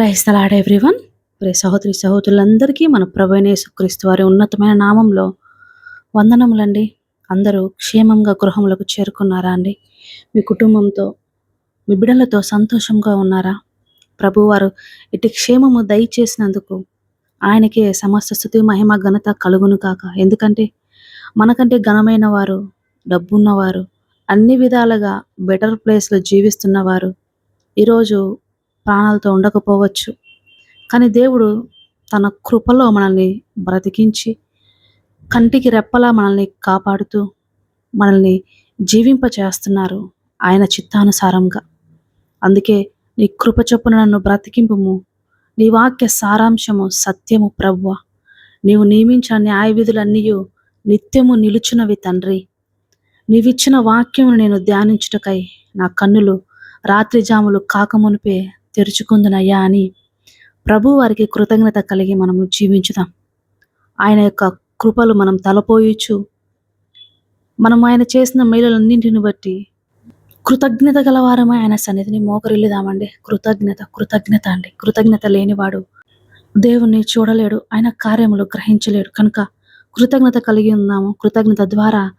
క్రైస్తలాడ్ everyone. ప్రే సహోదరి సహోదరులందరికీ మన ప్రభైన యేసుక్రీస్తు వారి ఉన్నతమైన నామంలో వందనములండి. అందరూ క్షేమంగా గృహములకు చేరుకున్నారా అండి? మీ కుటుంబంతో మీ బిడ్డలతో సంతోషంగా ఉన్నారా? ప్రభువారు ఇటు క్షేమము దయచేసినందుకు ఆయనకే సమస్త స్థుతి మహిమ ఘనత కలుగును కాక ఎందుకంటే మనకంటే ఘనమైన వారు డబ్బున్నవారు అన్ని విధాలుగా బెటర్ ప్లేస్లో జీవిస్తున్నవారు ఈరోజు ప్రాణాలతో ఉండకపోవచ్చు. కానీ దేవుడు తన కృపలో మనల్ని బ్రతికించి కంటికి రెప్పలా మనల్ని కాపాడుతూ మనల్ని జీవింప చేస్తున్నారు ఆయన చిత్తానుసారంగా. అందుకే నీ కృప చొప్పున నన్ను బ్రతికింపుము. నీ వాక్య సారాంశము సత్యము ప్రవ్వ. నీవు నియమించిన న్యాయ విధులన్నీ నిత్యము నిలుచున్నవి తండ్రి. నీవిచ్చిన వాక్యమును నేను ధ్యానించుటకై నా కన్నులు రాత్రి జాములు కాకమునిపే తెరుచుకుందునయ్యా అని ప్రభు వారికి కృతజ్ఞత కలిగి మనము జీవించుదాం. ఆయన యొక్క కృపలు మనం తలపోయచ్చు. మనం ఆయన చేసిన మేలులన్నింటిని బట్టి కృతజ్ఞత గలవారమై ఆయన సన్నిధిని మోకరిల్లుదామండి. కృతజ్ఞత కృతజ్ఞత అండి. కృతజ్ఞత లేనివాడు దేవుణ్ణి చూడలేడు ఆయన కార్యములు గ్రహించలేడు. కనుక కృతజ్ఞత కలిగి ఉన్నాము. కృతజ్ఞత ద్వారా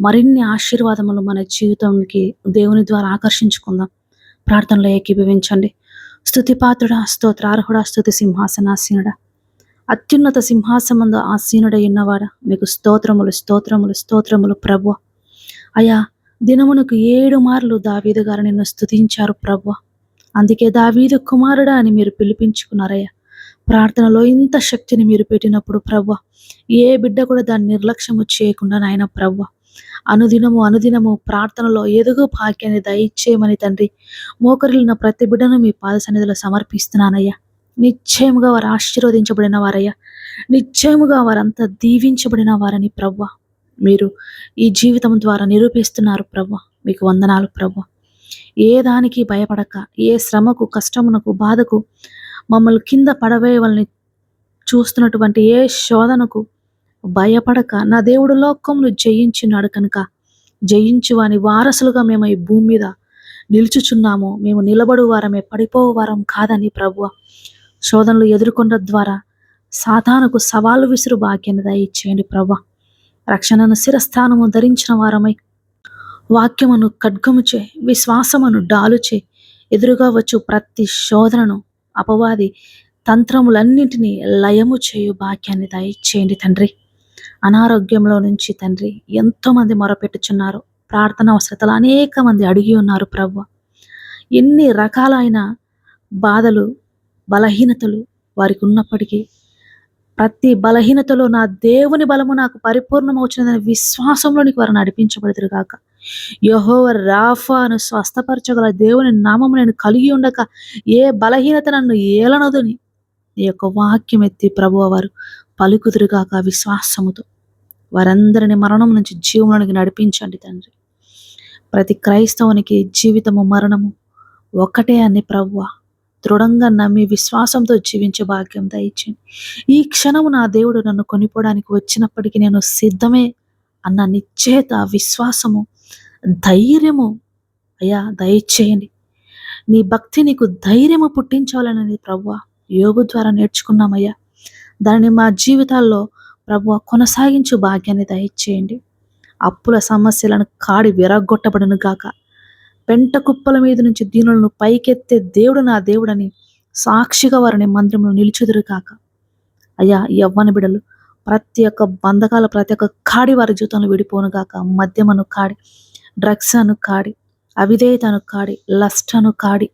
మరిన్ని ఆశీర్వాదములు మన జీవితానికి దేవుని ద్వారా ఆకర్షించుకుందాం. ప్రార్థనలో ఏకీభవించండి. స్థుతి పాత్రుడా స్తోత్రార్హుడా స్థుతి సింహాసనాసీనుడా అత్యున్నత సింహాసనందు ఆసీనుడై ఉన్నవాడా? మీకు స్తోత్రములు స్తోత్రములు స్తోత్రములు ప్రభు అయా దినమునకు ఏడు మార్లు దావీదు గారు నిన్ను స్తుతించారు ప్రభు అందుకే దావీదు కుమారుడా అని మీరు పిలిపించుకున్నారయ్యా. ప్రార్థనలో ఇంత శక్తిని మీరు పెట్టినప్పుడు ప్రభు ఏ బిడ్డ కూడా దాన్ని నిర్లక్ష్యము చేయకుండా నాయన ప్రభు అనుదినము అనుదినము ప్రార్థనలో ఎదుగు భాగ్యాన్ని దయచేయమని తండ్రి. మోకరిలిన ప్రతి బిడ్డను మీ పాద సన్నిధిలో సమర్పిస్తున్నానయ్యా. నిశ్చయముగా వారు ఆశీర్వదించబడిన వారయ్యా. నిశ్చయముగా వారంతా దీవించబడిన వారని ప్రవ్వ. మీరు ఈ జీవితం ద్వారా నిరూపిస్తున్నారు ప్రవ్వ. మీకు వందనాలు ప్రవ్వ. ఏ దానికి భయపడక ఏ శ్రమకు కష్టమునకు బాధకు మమ్మల్ని కింద పడవేయవలని చూస్తున్నటువంటి ఏ శోధనకు భయపడక నా దేవుడు లోకమును జయించినాడు కనుక జయించు అని వారసులుగా మేము ఈ భూమి మీద నిలుచుచున్నాము. మేము నిలబడు వారమే పడిపోవు వారం కాదని ప్రభువ. శోధనలు ఎదుర్కొన్న ద్వారా సాధానకు సవాలు విసురు భాగ్యాన్ని దయచేయండి ప్రభు రక్షణను శిరస్థానము ధరించిన వారమై వాక్యమును ఖడ్గముచే విశ్వాసమును డాలుచే ఎదురుగా వచ్చు ప్రతి శోధనను అపవాది తంత్రములన్నింటినీ లయము చేయు భాగ్యాన్ని దయచేయండి తండ్రి. అనారోగ్యంలో నుంచి తండ్రి ఎంతోమంది మొరపెట్టుచున్నారు. ప్రార్థన అవసరతలు అనేక మంది అడిగి ఉన్నారు ప్రభు. ఎన్ని రకాలైన బాధలు బలహీనతలు వారికి ఉన్నప్పటికీ ప్రతి బలహీనతలో నా దేవుని బలము నాకు పరిపూర్ణమవుతున్నదని విశ్వాసంలోనికి వారు నడిపించబడదురు కాక యహోవ రాఫాను స్వస్థపరచగల దేవుని నామము నేను కలిగి ఉండక ఏ బలహీనత నన్ను ఏలనదుని. ఈ యొక్క వాక్యం ఎత్తి ప్రభువ వారు పలుకుదురుగాక విశ్వాసముతో. వారందరిని మరణం నుంచి జీవనానికి నడిపించండి తండ్రి. ప్రతి క్రైస్తవునికి జీవితము మరణము ఒక్కటే అని ప్రవ్వ. దృఢంగా నమ్మి విశ్వాసంతో జీవించే భాగ్యం దయచేయండి ఈ క్షణము నా దేవుడు నన్ను కొనిపోవడానికి వచ్చినప్పటికీ నేను సిద్ధమే అన్న నిశ్చేత విశ్వాసము ధైర్యము అయ్యా దయచేయండి. నీ భక్తి నీకు ధైర్యము పుట్టించాలనేది ప్రవ్వ. యోగు ద్వారా నేర్చుకున్నామయ్యా. దానిని మా జీవితాల్లో ప్రభు కొనసాగించు భాగ్యాన్ని దయచేయండి. అప్పుల సమస్యలను కాడి విరగొట్టబడను గాక. పెంట కుప్పల మీద నుంచి దీనులను పైకెత్తే దేవుడు నా దేవుడని సాక్షిగా వారిని మందిరంలో నిలుచుదురు కాక అయ్యా యవ్వన బిడలు ప్రతి ఒక్క బంధకాల ప్రతి ఒక్క కాడి వారి జీవితంలో విడిపోను గాక. మద్యమను కాడి డ్రగ్స్ అను కాడి అవిధేయతను కాడి లస్ట్ అను కాడి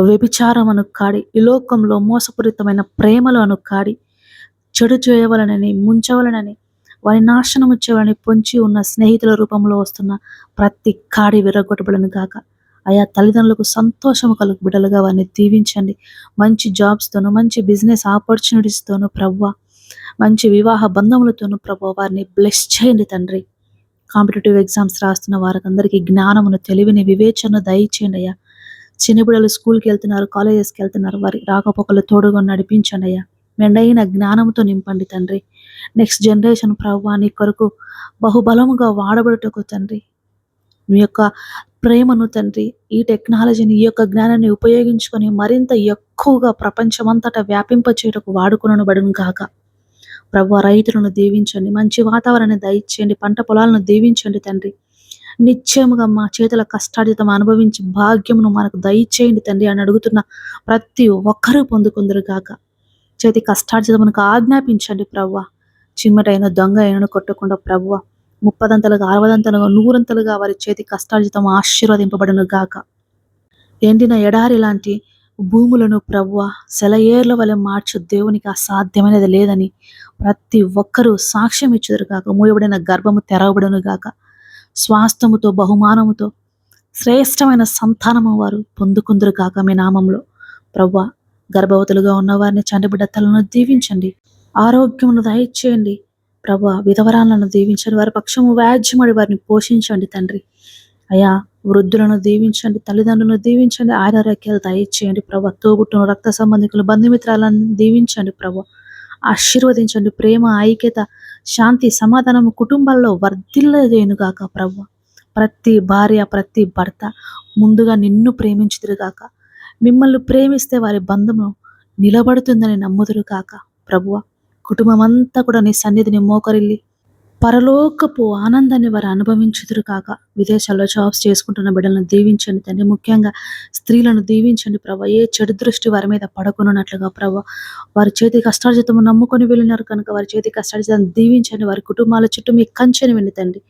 వ్యభిచారమును కాడి ఈ లోకంలో మోసపూరితమైన ప్రేమలు అను కాడి చెడు చేయవలనని ముంచవలనని వారి నాశనం వచ్చేవారిని పొంచి ఉన్న స్నేహితుల రూపంలో వస్తున్న ప్రతి కాడి విరగొట్టబడను కాక ఆయా తల్లిదండ్రులకు సంతోషము కలుగు బిడ్డలుగా వారిని దీవించండి. మంచి జాబ్స్తోనూ మంచి బిజినెస్ ఆపర్చునిటీస్తోనూ ప్రవ్వ. మంచి వివాహ బంధములతోనూ ప్రభు వారిని బ్లెస్ చేయండి తండ్రి. కాంపిటేటివ్ ఎగ్జామ్స్ రాస్తున్న వారికి జ్ఞానమును తెలివిని వివేచనను దయచేయండి అయ్యా. చిన్న బిడ్డలు స్కూల్కి వెళ్తున్నారు కాలేజెస్కి వెళ్తున్నారు. వారి రాకపోకలు తోడుగా నడిపించండి అయ్యా. మెండైన జ్ఞానంతో నింపండి తండ్రి. నెక్స్ట్ జనరేషన్ ప్రభావ నీ కొరకు బహుబలముగా వాడబడుటకు తండ్రి. మీ యొక్క ప్రేమను తండ్రి ఈ టెక్నాలజీని ఈ యొక్క జ్ఞానాన్ని ఉపయోగించుకొని మరింత ఎక్కువగా ప్రపంచమంతటా వ్యాపింపచేయటకు వాడుకొనను బడును కాక ప్రభు రైతులను దీవించండి మంచి వాతావరణాన్ని దయచేయండి పంట పొలాలను దీవించండి తండ్రి. నిశ్చయముగా మా చేతుల కష్టార్జితం అనుభవించి భాగ్యమును మనకు దయచేయండి తండ్రి అని అడుగుతున్న ప్రతి ఒక్కరూ పొందుకుందరు కాక చేతి కష్టార్జితమునకు ఆజ్ఞాపించండి ప్రవ్వ. చిమ్మటైన దొంగ అయినను కొట్టకుండా ప్రవ్వ. ముప్పదంతలుగా అరవదంతలుగా నూరంతలుగా వారి చేతి కష్టార్జితం ఆశీర్వదింపబడును గాక. ఎండిన ఎడారి లాంటి భూములను ప్రవ్వ సెలయేర్ల వలె మార్చు దేవునికి అసాధ్యమైనది లేదని ప్రతి ఒక్కరూ సాక్ష్యం ఇచ్చుదురు గాక. మూయబడిన గర్భము తెరవబడును గాక. స్వాస్థముతో బహుమానముతో శ్రేష్టమైన సంతానము వారు పొందుకుందరు కాక మీ నామంలో. ప్రవ్వ గర్భవతులుగా ఉన్న వారిని చండబిడ్డ తలను దీవించండి. ఆరోగ్యమును దయచేయండి. ప్రభా విధవరాలను దీవించండి. వారి పక్షము వ్యాజ్యమడి వారిని పోషించండి తండ్రి. అయా వృద్ధులను దీవించండి. తల్లిదండ్రులను దీవించండి. ఆరోగ్యాలు దయచేయండి ప్రభా. తోబుట్టును రక్త సంబంధికులు బంధుమిత్రాలను దీవించండి ప్రభు. ఆశీర్వదించండి. ప్రేమ ఐక్యత శాంతి సమాధానము కుటుంబాల్లో వర్ధిల్లదేనుగాక ప్రభు. ప్రతి భార్య ప్రతి భర్త ముందుగా నిన్ను ప్రేమించుదురుగాక. మిమ్మల్ని ప్రేమిస్తే వారి బంధము నిలబడుతుందని నమ్ముదురు కాక ప్రభువ. కుటుంబం అంతా కూడా నీ సన్నిధిని మోకరిల్లి పరలోకపు ఆనందాన్ని వారు అనుభవించుదురు కాక. విదేశాల్లో జాబ్స్ చేసుకుంటున్న బిడ్డలను దీవించండి తండ్రి. ముఖ్యంగా స్త్రీలను దీవించండి ప్రభా. ఏ చెడు దృష్టి వారి మీద పడుకున్నట్లుగా ప్రభా. వారి చేతి కష్టార్జితము నమ్ముకొని వెళ్ళినారు కనుక వారి చేతి కష్టార్జితాన్ని దీవించండి. వారి కుటుంబాల చుట్టూ మీ కంచెని వెళ్ళి తండ్రి.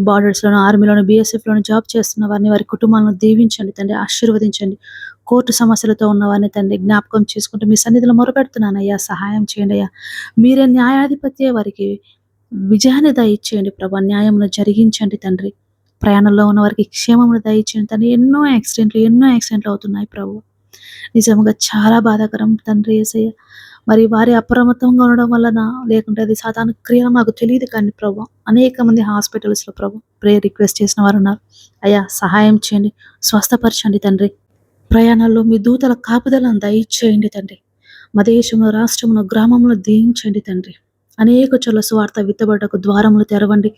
బార్డర్స్లోను ఆర్మీలోను బీఎస్ఎఫ్లోను జాబ్ చేస్తున్న వారిని వారి కుటుంబాలను దీవించండి తండ్రి. ఆశీర్వదించండి. కోర్టు సమస్యలతో ఉన్నవారిని తండ్రి జ్ఞాపకం చేసుకుంటూ మీ సన్నిధిలో మొరపెడుతున్నానయ్యా. సహాయం చేయండి అయ్యా. మీరే న్యాయాధిపత్యే వారికి విజయాన్ని దయచేయండి ప్రభా న్యాయమును జరిగించండి తండ్రి. ప్రయాణంలో ఉన్న వారికి క్షేమమును దయచేయండి తండ్రి. ఎన్నో యాక్సిడెంట్లు ఎన్నో యాక్సిడెంట్లు అవుతున్నాయి ప్రభు. నిజంగా చాలా బాధాకరం తండ్రి ఏసయ్య. మరి వారి అప్రమత్తంగా ఉండడం వలన లేకుంటే అది సాధారణ క్రియ మాకు తెలియదు కానీ ప్రభు. అనేక మంది హాస్పిటల్స్లో ప్రభు ప్రే రిక్వెస్ట్ చేసిన వారు ఉన్నారు. అయ్యా సహాయం చేయండి స్వస్థపరచండి తండ్రి. ప్రయాణాల్లో మీ దూతల కాపుదలను దయచేయండి తండ్రి. మా దేశంలో రాష్ట్రంలో గ్రామంలో దీవించండి తండ్రి. అనేక చోట్ల స్వార్థ విత్తబడకు ద్వారములు తెరవండి.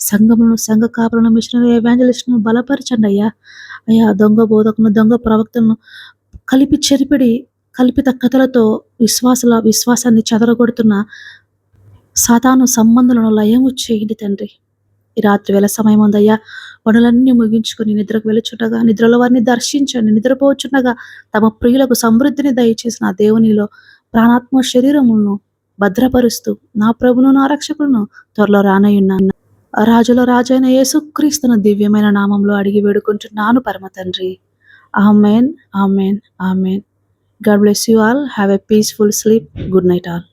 సంఘములను సంఘ కాపులను మిషనరీ ఎవాంజలిస్ట్ను బలపరచండి అయ్యా. అయ్యా దొంగ బోధకును దొంగ ప్రవక్తలను కలిపి చెరిపిడి కల్పిత కథలతో విశ్వాసల విశ్వాసాన్ని చెదరగొడుతున్న సాతాను సంబంధాలను లయము చేయండి తండ్రి. ఈ రాత్రి వేళ సమయం ఉందయ్యా. పనులన్నీ ముగించుకొని నిద్రకు వెళ్ళుచుండగా నిద్రలో వారిని దర్శించండి. నిద్రపోచుండగా తమ ప్రియులకు సమృద్ధిని దయచేసిన దేవునిలో ప్రాణాత్మ శరీరములను భద్రపరుస్తూ నా ప్రభును నా రక్షకులను త్వరలో రానయ్యున్నాను రాజుల రాజైన యేసుక్రీస్తున దివ్యమైన నామంలో అడిగి వేడుకుంటున్నాను పరమ తండ్రి. Amen amen amen. God bless you all. Have a peaceful sleep. Good night all.